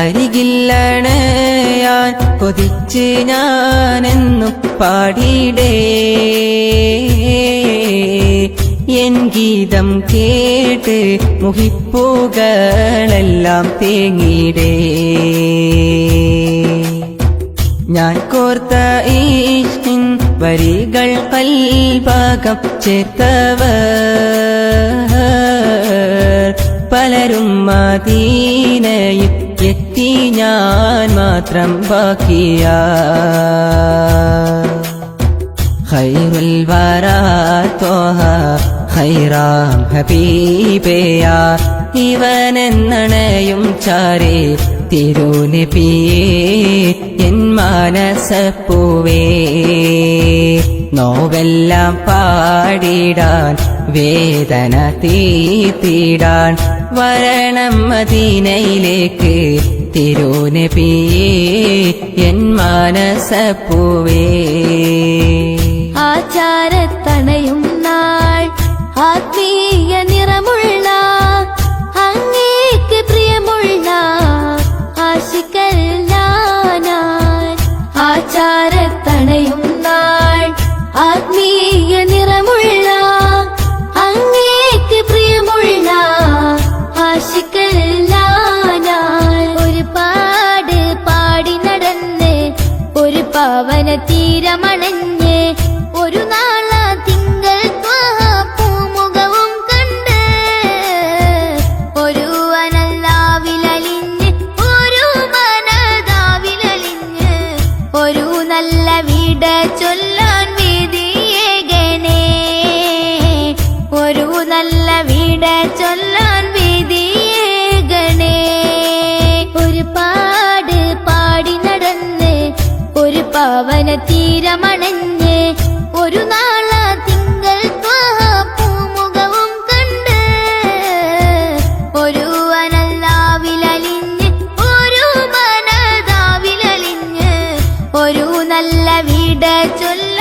അരികില്ലണയാൻ കൊതിച്ച് ഞാനെന്നു പാടിയിടേ. N ഗീതം കേട്ട് മുഹിപ്പുകളെല്ലാം തേങ്ങിടേ ഞാൻ കോർത്ത ഈ വരികൾ കൽഭാഗം ചേർത്തവർ. പലരും മദീനയിൽ എത്തി ഞാൻ മാത്രം ബാക്കിയ. ഖൈറുൽ വരാ ത്വഹ ഖൈറാം ഹബീബയാ ഇവനെന്നണയും ചാരേ തിരുനബിയേ എൻ മാനസപ്പൂവേ നോവെല്ലാം പാടിടാൻ വേദന തീത്തിടാൻ വരണം മദീനയിലേക്ക്. തിരുനബിയേ എൻ മാനസപ്പൂവേ പവന തീരമണഞ്ഞ് ഒരു നാള തിങ്കൾ പൂമുഖവും കണ്ട് ഒരു അനല്ലാവിലലിഞ്ഞ് ഒരു മനതാവിലലിഞ്ഞ് ഒരു നല്ല വീട് ചൊല്ലാൻ വീതിയേകണേ ഒരു നല്ല വീട് ചൊല്ലാൻ പവന തീരമണഞ്ഞ് ഒരു നാള തിങ്കൾ പൂമുഖവും കണ്ട് ഒരു അനല്ലാവിലലിഞ്ഞ് ഒരു മനതാവിലലിഞ്ഞ് ഒരു നല്ല വീട് ചൊല്ല